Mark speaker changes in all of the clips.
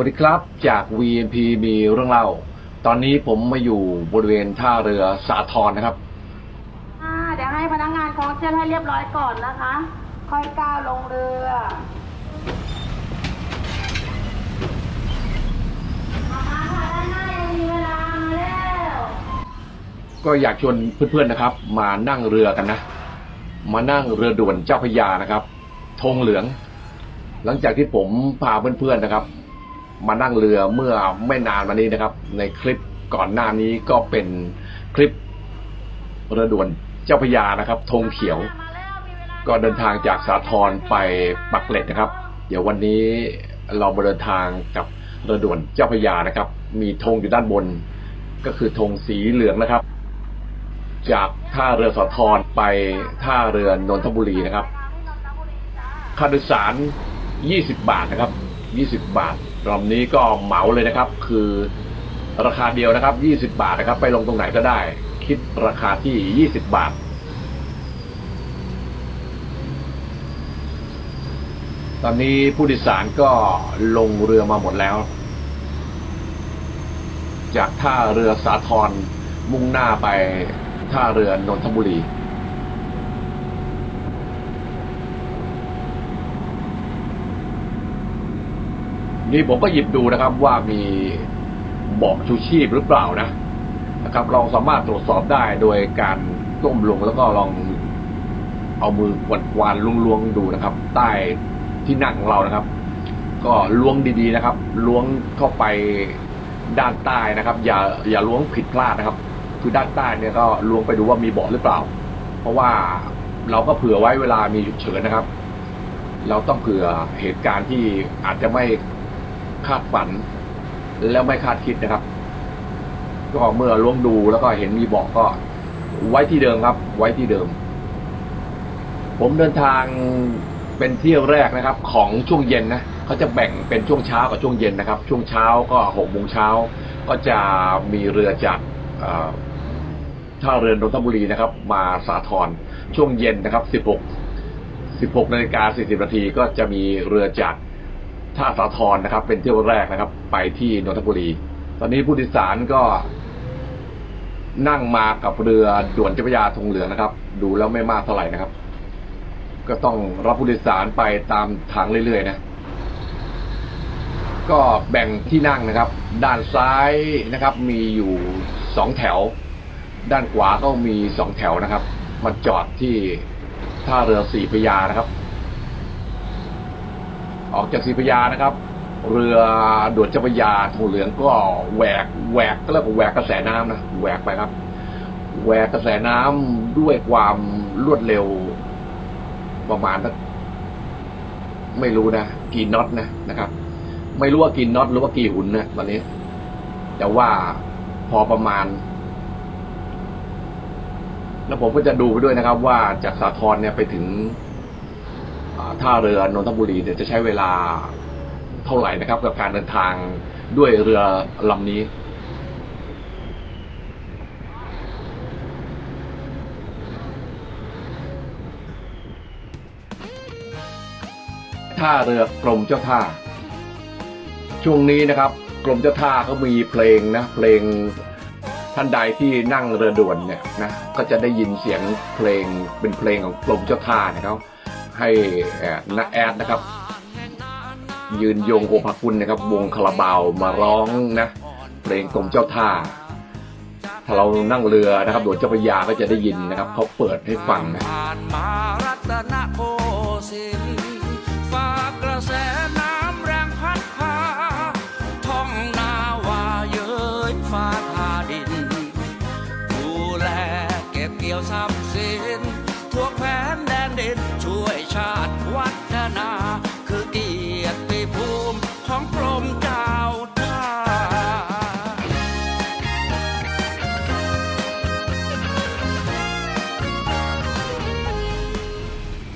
Speaker 1: สวัสดีครับจาก VNP มีเรื่องเล่า ตอนนี้ผมมาอยู่บริเวณท่าเรือสาทรนะครับ
Speaker 2: อ่าเดี๋ยวให้พนักงานคล้องเชือกให้เรียบร้อยก่อนนะคะ ค่อยก้าวลงเรือมาค่ะด้านหน้ายังมีเวลามาแล้ว
Speaker 1: ก็อยากชวนเพื่อนๆนะครับ มานั่งเรือกันนะ มานั่งเรือด่วนเจ้าพระยานะครับธงเหลือง หลังจากที่ผมพาเพื่อนๆนะครับ มานั่งเรือเมื่อไม่นานมานี้นะครับ ในคลิปก่อนหน้านี้ก็เป็นคลิปเรือด่วนเจ้าพยานะครับธงเขียว ก็เดินทางจากสาทรไปปักเกร็ดนะครับ เดี๋ยววันนี้เรามาเดินทางกับเรือด่วนเจ้าพยานะครับ มีธงอยู่ด้านบน ก็คือธงสีเหลืองนะครับ จากท่าเรือสาทรไปท่าเรือนนทบุรีนะครับค่าโดยสาร 20 บาทนะครับ 20 บาทลำนี้ก็เหมาเลยนะครับ คือราคาเดียวนะครับ 20 บาทนะครับ ไปลงตรงไหนก็ได้ คิดราคาที่ 20 บาท ตอนนี้ผู้โดยสารก็ลงเรือมาหมดแล้ว จากท่าเรือสาทรมุ่งหน้าไปท่าเรือนนทบุรี นี่ผมก็หยิบดูนะครับว่ามีเบอกชูชีพหรือเปล่านะนะครับ เราสามารถตรวจสอบได้โดยการก้มลงแล้วก็ลองเอามือกวาดวานลวงๆดูนะครับ ใต้ที่นั่งของเรานะครับ ก็ล้วงดีๆนะครับ ล้วงเข้าไปด้านใต้นะครับ อย่าอย่าล้วงผิดพลาดนะครับ คือด้านใต้เนี่ยก็ล้วงไปดูว่ามีเบาะหรือเปล่า เพราะว่าเราก็เผื่อไว้เวลามีฉุกเฉินนะครับ เราต้องเผื่อเหตุการณ์ที่อาจจะไม่ คาดฝัน แล้วไม่คาดคิดนะครับ ก็เมื่อล้วงดูแล้วก็เห็นมีบาะก็ ไว้ที่เดิมครับ ไว้ที่เดิม ผมเดินทางเป็นเที่ยวแรกนะครับ ของช่วงเย็นนะเขาจะแบ่งเป็นช่วงเช้ากับช่วงเย็นนะครับ ช่วงเช้าก็หกโมงเช้าก็จะมีเรือจากท่าเรือนนทบุรีนะครับ มาสาทรช่วงเย็นนะครับสิบหกสิบหกนาฬิกาสี่สิบนาทีก็จะมีเรือจาก ท่าสาทรนะครับ เป็นเที่ยวแรกนะครับ ไปที่นนทบุรี ตอนนี้ผู้โดยสารก็นั่งมากับเรือด่วนเจ้าพระยาธงเหลืองนะครับ ดูแล้วไม่มากเท่าไหร่นะครับ ก็ต้องรับผู้โดยสารไปตามทางเรื่อยๆนะ ก็แบ่งที่นั่งนะครับ ด้านซ้ายนะครับ มีอยู่สองแถว ด้านขวาก็มีสองแถวนะครับ มาจอดที่ท่าเรือสีพยานะครับ ออกจากสีพยานะครับ เรือด่วนเจ้าพยาธงเหลืองก็แหวกแหวกก็เรียกว่าแหวกกระแสน้ำนะแหวกไปครับแหวกกระแสน้ำด้วยความรวดเร็วประมาณสักไม่รู้นะกี่น็อตนะนะครับ ไม่รู้ว่ากี่น็อตหรือว่ากี่หุ่นนะตอนนี้แต่ว่าพอประมาณ แล้วผมก็จะดูไปด้วยนะครับ ว่าจากสาทรเนี่ยไปถึง ท่าเรือนนทบุรีเนี่ยจะใช้เวลาเท่าไหร่นะครับ กับการเดินทางด้วยเรือลำนี้ท่าเรือกรมเจ้าท่า ช่วงนี้นะครับ กรมเจ้าท่าก็มีเพลงนะ เพลงท่านใดที่นั่งเรือด่วนเนี่ยนะก็จะได้ยินเสียงเพลงเป็นเพลงของกรมเจ้าท่านี่ยเขา ให้เอ่าแอดนะครับ ยืนยงโอภากุลนะครับ วงคาราบาวมาร้องนะเพลงกรมเจ้าท่า ถ้าเรานั่งเรือนะครับด่วนเจ้าพยาก็จะได้ยินนะครับเขาเปิดให้ฟังนะ
Speaker 3: ผ่านมารั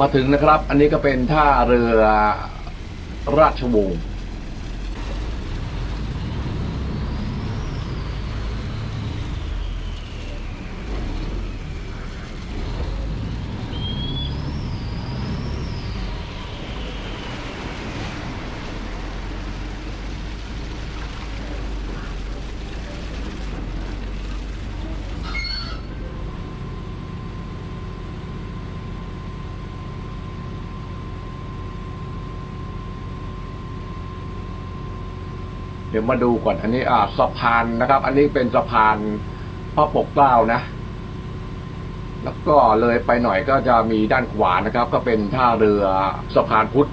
Speaker 3: มา
Speaker 1: ถึงนะครับ อันนี้ก็เป็นท่าเรือราชวงศ์ ดี๋ยวมาดูก่อน อันนี้ อ่าสะพานนะครับ อันนี้เป็นสะพานพระปกเกล้านะ แล้วก็เลยไปหน่อยก็จะมีด้านขวานะครับ ก็เป็นท่าเรือสะพานพุทธ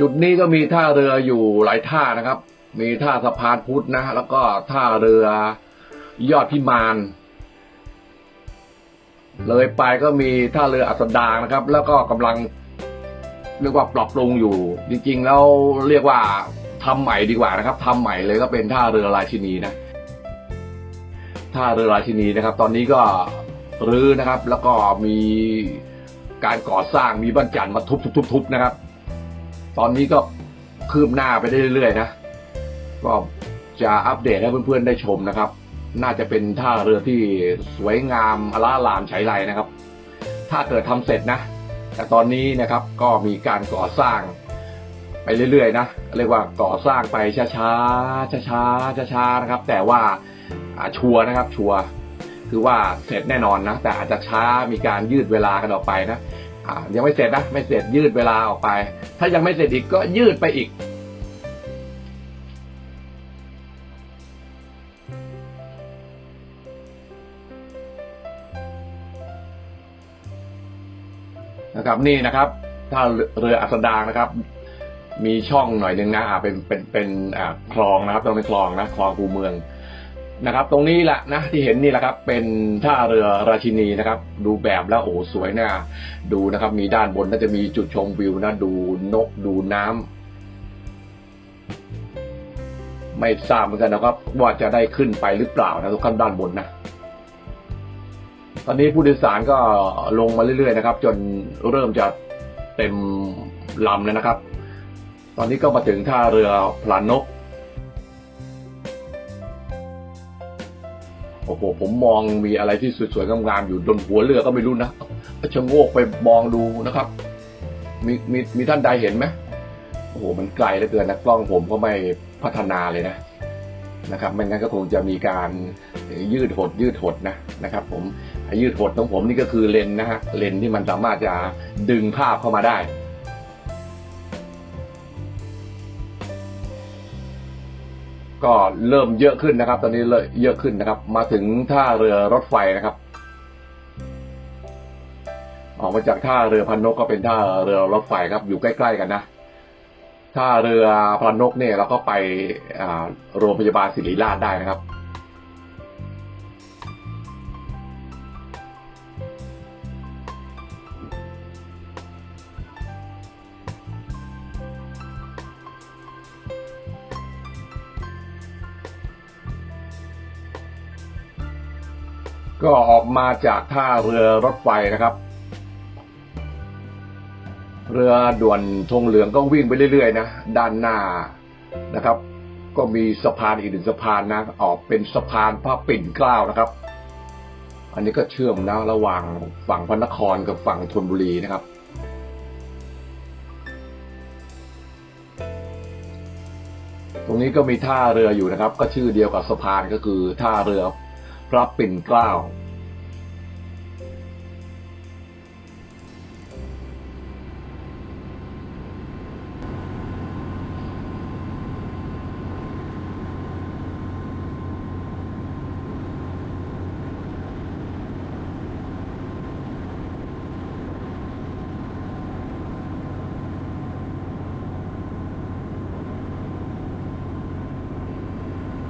Speaker 1: จุดนี้ก็มีท่าเรืออยู่หลายท่านะครับ มีท่าสะพานพุทธนะ แล้วก็ท่าเรือยอดพิมาน เลยไปก็มีท่าเรืออัสดางนะครับ แล้วก็กำลังเรียกว่าปรับปรุงอยู่ จริง ๆ แล้วเรียกว่าทำใหม่ดีกว่านะครับทำใหม่เลยก็เป็นท่าเรือราชินีนะ ท่าเรือราชินีนะครับ ตอนนี้ก็รื้อนะครับ แล้วก็มีการก่อสร้างมีบ้านจันทร์มาทุบๆๆนะครับ ตอนนี้ก็คืบหน้าไปได้เรื่อยๆนะก็จะอัปเดตให้เพื่อนๆได้ชมนะครับ น่าจะเป็นท่าเรือที่สวยงามอลาลามใช้ไรนะครับ ถ้าเกิดทำเสร็จนะ แต่ตอนนี้นะครับก็มีการก่อสร้างไปเรื่อยๆนะเรียกว่าก่อสร้างไปช้าๆช้าๆช้าๆนะครับ แต่ว่าชัวนะครับชัวคือว่าเสร็จแน่นอนนะแต่อาจจะช้ามีการยืดเวลากันออกไปนะ อ่ายังไม่เสร็จนะไม่เสร็จยืดเวลาออกไป ถ้ายังไม่เสร็จอีกก็ยืดไปอีก นะครับนี่นะครับ ถ้าเรืออัสดางนะครับ มีช่องหน่อยหนึ่งนะอ่าเป็นเป็นเป็นอ่าคลองนะครับต้องเป็นคลองนะคลองคูเมือง นะครับ ตรงนี้แหละนะที่เห็นนี่แหละครับ เป็นท่าเรือราชินีนะครับ ดูแบบแล้วโอ้สวยนะดูนะครับ มีด้านบนน่าจะมีจุดชมวิวนะ ดูนกดูน้ำไม่ทราบเหมือนกันนะครับ ว่าจะได้ขึ้นไปหรือเปล่านะทุกขั้นด้านบนนะตอนนี้ผู้โดยสารก็ลงมาเรื่อยๆนะครับ จนเริ่มจะเต็มลำแล้วนะครับ ตอนนี้ก็มาถึงท่าเรือพลานก โอ้โหผมมองมีอะไรที่สวยๆงามๆอยู่บนหัวเรือก็ไม่รู้นะชะโงกไปมองดูนะครับ มีมีมีท่านใดเห็นไหมโอ้โหมันไกลเหลือเกินนะกล้องผมก็ไม่พัฒนาเลยนะนะครับไม่งั้นก็คงจะมีการยืดหดยืดหดนะนะครับ ผมยืดหดของผมนี่ก็คือเลนนะฮะเลนที่มันสามารถจะดึงภาพเข้ามาได้ ก็เริ่มเยอะขึ้นนะครับ ตอนนี้เลยเยอะขึ้นนะครับ มาถึงท่าเรือรถไฟนะครับ ออกมาจากท่าเรือพันนกก็เป็นท่าเรือรถไฟครับ อยู่ใกล้ๆกันนะท่าเรือพันนกเนี่ยเราก็ไปโรงพยาบาลศิริราชได้นะครับ มาจากท่าเรือรถไฟนะครับ เรือด่วนธงเหลืองก็วิ่งไปเรื่อยๆนะด้านหน้านะครับ ก็มีสะพานอีกหนึ่งสะพานนะ ออกเป็นสะพานพระปิ่นเกล้านะครับ อันนี้ก็เชื่อมนะระหว่างฝั่งพระนครกับฝั่งธนบุรีนะครับตรงนี้ก็มีท่าเรืออยู่นะครับ ก็ชื่อเดียวกับสะพานก็คือท่าเรือพระปิ่นเกล้า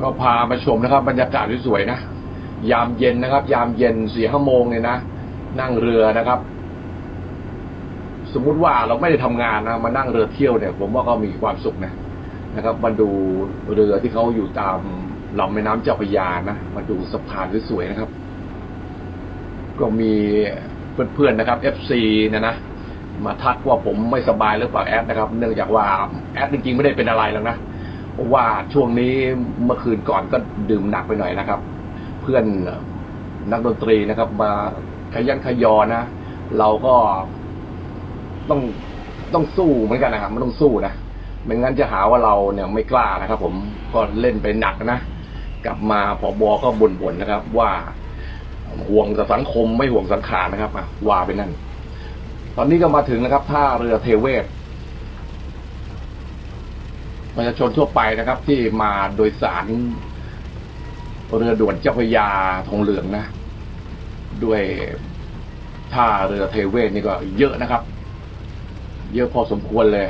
Speaker 1: ก็พามาชมนะครับ บรรยากาศสวยๆนะ ยามเย็นนะครับ ยามเย็นสี่ห้าโมงเนี่ยนะ นั่งเรือนะครับ สมมุติว่าเราไม่ได้ทำงานนะมานั่งเรือเที่ยวเนี่ย ผมว่าก็มีความสุขนะนะครับ มาดูเรือที่เขาอยู่ตามลำแม่น้ำเจ้าพระยานะมาดูสะพานสวยๆนะครับ ก็มีเพื่อนๆนะครับ FC นะนะมาทักว่าผมไม่สบายหรือเปล่าแอดนะครับ เนื่องจากว่าแอดจริงๆไม่ได้เป็นอะไรหรอกนะ ว่าช่วงนี้เมื่อคืนก่อนก็ดื่มหนักไปหน่อยนะครับ เพื่อนนักดนตรีนะครับ มาขยันขยอนะ เราก็ต้องต้องสู้เหมือนกันนะครับมันต้องสู้นะไม่งั้นจะหาว่าเราเนี่ยไม่กล้านะครับ ผมก็เล่นไปหนักนะกลับมาผอบอก็บ่นๆนะครับ ว่าห่วงแต่สังคมไม่ห่วงสังขารนะครับว่าไปนั่น ตอนนี้ก็มาถึงนะครับท่าเรือเทเวศ ประชาชนทั่วไปนะครับ ที่มาโดยสารเรือด่วนเจ้าพระยาธงเหลืองนะ ด้วยท่าเรือเทเวศนี่ก็เยอะนะครับ เยอะพอสมควรเลย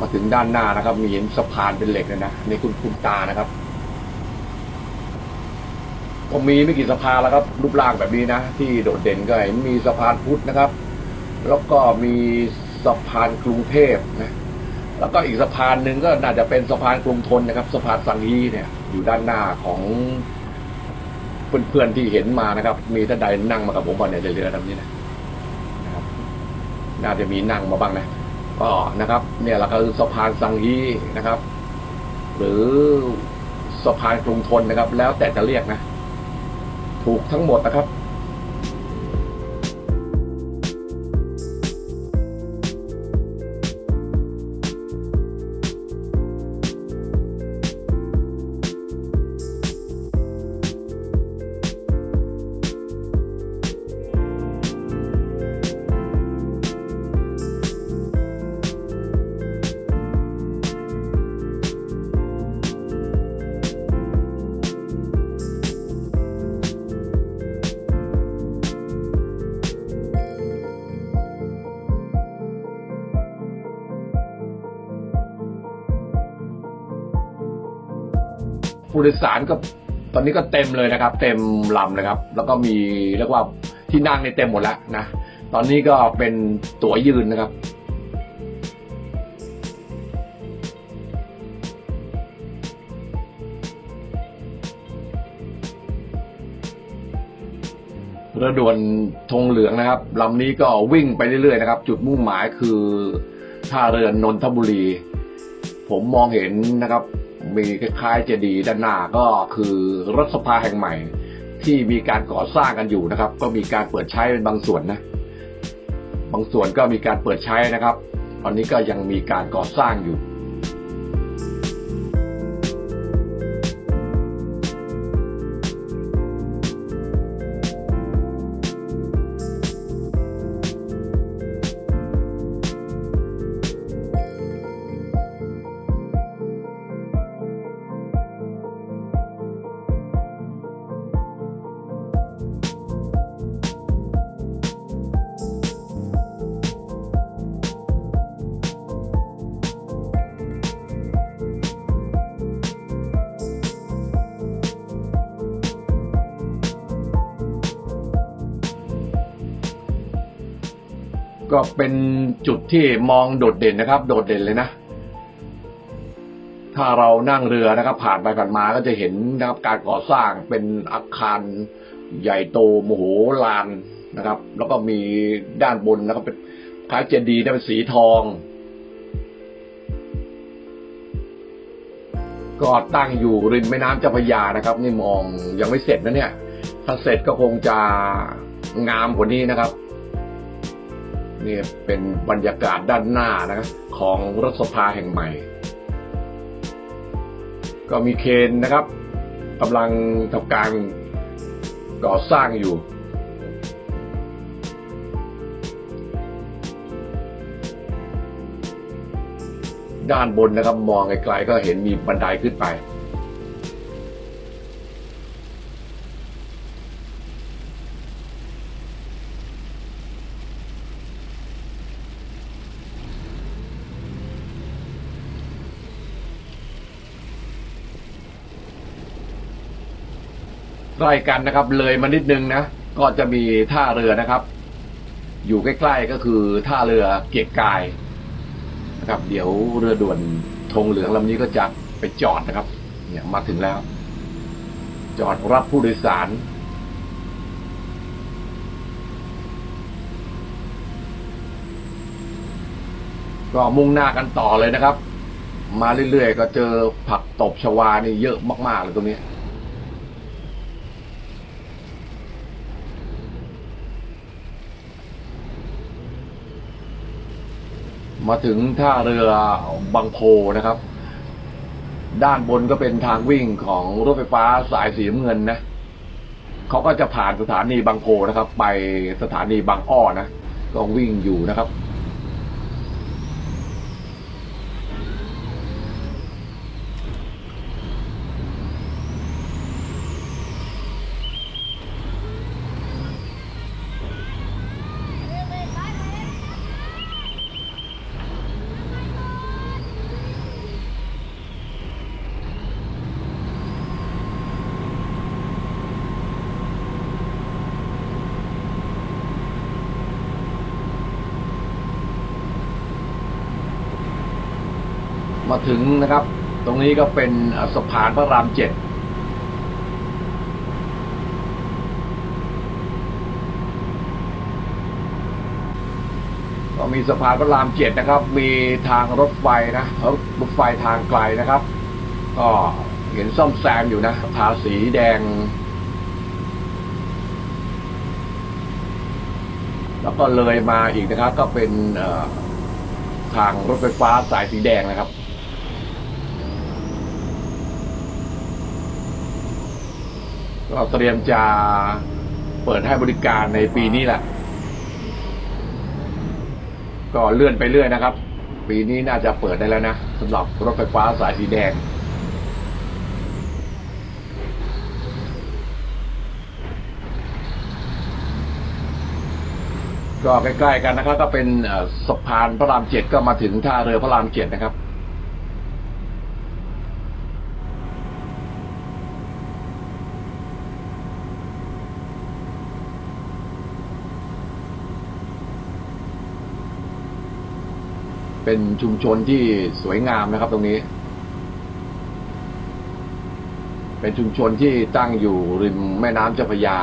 Speaker 1: มาถึงด้านหน้านะครับ มีเห็นสะพานเป็นเหล็กเลยนะในคุณคุณตานะครับก็มีไม่กี่สะพานแล้วครับรูปร่างแบบนี้นะ ที่โดดเด่นก็เห็นมีสะพานพุทธนะครับ แล้วก็มีสะพานกรุงเทพนะ แล้วก็อีกสะพานหนึ่งก็น่าจะเป็นสะพานกรุงทนนะครับ สะพานสังฮีเนี่ย อยู่ด้านหน้าของเพื่อนๆที่เห็นมานะครับ มีท่านใดนั่งมากับผมก่อนเนี่ยเรือลำนี้นะนะครับ น่าจะมีนั่งมาบ้างนะก็นะครับ เนี่ยแหละก็คือสะพานสังฮีนะครับ หรือสะพานกรุงทนนะครับ แล้วแต่จะเรียกนะ ถูกทั้งหมดนะครับ โดยสารก็ตอนนี้ก็เต็มเลยนะครับ เต็มลำนะครับ แล้วก็มีเรียกว่าที่นั่งในเต็มหมดแล้วนะตอนนี้ก็เป็นตั๋วยืนนะครับเรือด่วนธงเหลืองนะครับลำนี้ก็วิ่งไปเรื่อยๆนะครับ จุดมุ่งหมายคือท่าเรือนนทบุรี ผมมองเห็นนะครับ มีคล้ายๆเจดีย์ด้านหน้าก็คือรัฐสภาแห่งใหม่ ที่มีการก่อสร้างกันอยู่นะครับ ก็มีการเปิดใช้เป็นบางส่วนนะ บางส่วนก็มีการเปิดใช้นะครับ ตอนนี้ก็ยังมีการก่อสร้างอยู่ ก็เป็นจุดที่มองโดดเด่นนะครับ โดดเด่นเลยนะ ถ้าเรานั่งเรือนะครับ ผ่านไปผ่านมาก็จะเห็นนะครับ การก่อสร้างเป็นอาคารใหญ่โตโมโหลานนะครับ แล้วก็มีด้านบนนะครับเป็นคล้ายเจดีย์นะเป็นสีทอง ก็ตั้งอยู่ริมแม่น้ำเจ้าพระยานะครับ นี่มองยังไม่เสร็จนะเนี่ย ถ้าเสร็จก็คงจะงามกว่านี้นะครับ นี่เป็นบรรยากาศด้านหน้านะครับของรัฐสภาแห่งใหม่ ก็มีเคนนะครับกำลังทำการก่อสร้างอยู่ ด้านบนนะครับมองไกลๆก็เห็นมีบันไดขึ้นไป ใกล้กันนะครับ เลยมานิดนึงนะก็จะมีท่าเรือนะครับ อยู่ใกล้ๆก็คือท่าเรือเกียรกายนะครับ เดี๋ยวเรือด่วนธงเหลืองลำนี้ก็จะไปจอดนะครับ เนี่ยมาถึงแล้ว จอดรับผู้โดยสารก็มุ่งหน้ากันต่อเลยนะครับ มาเรื่อยๆ ก็เจอผักตบชวานี่เยอะมากๆเลยตรงนี้ มาถึงท่าเรือบางโพนะครับ ด้านบนก็เป็นทางวิ่งของรถไฟฟ้าสายสีเงินนะเขาก็จะผ่านสถานีบางโพนะครับ ไปสถานีบางอ้อนะก็วิ่งอยู่นะครับ ถึงนะครับ ตรงนี้ก็เป็นสะพานพระรามเจ็ดก็มีสะพานพระรามเจ็ดนะครับ มีทางรถไฟนะรถไฟทางไกลนะครับ ก็เห็นซ่อมแซมอยู่นะทาสีแดง แล้วก็เลยมาอีกนะครับ ก็เป็นทางรถไฟฟ้าสายสีแดงนะครับ ก็เตรียมจะเปิดให้บริการในปีนี้แหละ ก็เลื่อนไปเรื่อยนะครับ ปีนี้น่าจะเปิดได้แล้วนะสำหรับรถไฟฟ้าสายสีแดงก็ใกล้ๆกันนะครับ ก็เป็นสะพานพระรามเจ็ดก็มาถึงท่าเรือพระรามเจ็ดนะครับ เป็นชุมชนที่สวยงามนะครับตรงนี้ เป็นชุมชนที่ตั้งอยู่ริมแม่น้ำเจ้าพระยา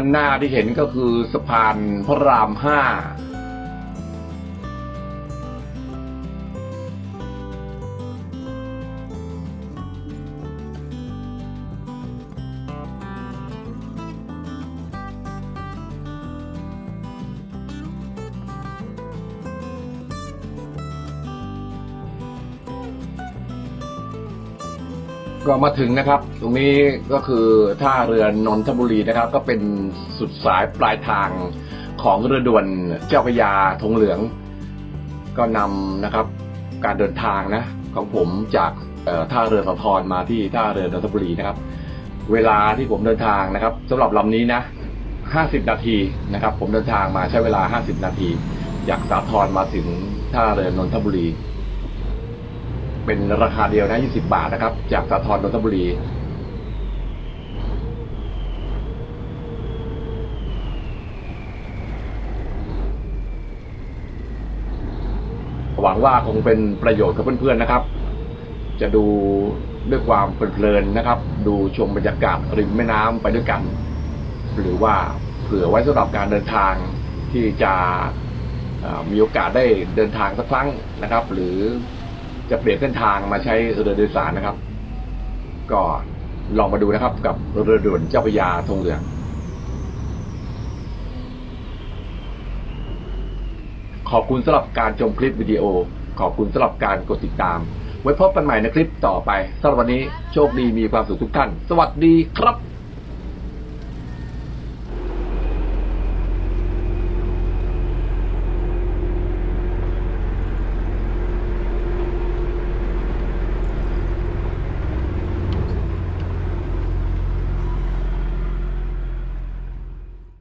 Speaker 1: านหน้าที่เห็นก็คือสะพานพระรามห้า ก็มาถึงนะครับ ตรงนี้ก็คือท่าเรือนนทบุรีนะครับ ก็เป็นสุดสายปลายทางของเรือด่วนเจ้าพยาธงเหลือง ก็นำนะครับ การเดินทางนะของผมจากท่าเรือสะทรมาที่ท่าเรือนนทบุรีนะครับ เวลาที่ผมเดินทางนะครับสำหรับลำนี้นะ50 นาทีนะครับ ผมเดินทางมาใช้เวลา 50 นาที จากสาทรมาถึงท่าเรือนนทบุรี เป็นราคาเดียวนะ 20 บาทนะครับ จากสาทรนนทบุรี หวังว่าคงเป็นประโยชน์กับเพื่อนๆนะครับ จะดูด้วยความเพลินๆนะครับ ดูชมบรรยากาศริมแม่น้ำไปด้วยกัน หรือว่าเผื่อไว้สำหรับการเดินทางที่จะมีโอกาสได้เดินทางสักครั้งนะครับ หรือ จะเปลี่ยนเส้นทางมาใช้เรือโดยสารนะครับ ก็ลองมาดูนะครับ กับเรือด่วนเจ้าพระยาธงเหลืองขอบคุณสำหรับการชมคลิปวิดีโอ ขอบคุณสำหรับการกดติดตาม ไว้พบกันใหม่ในคลิปต่อไปสำหรับวันนี้โชคดีมีความสุขทุกท่าน สวัสดีครับ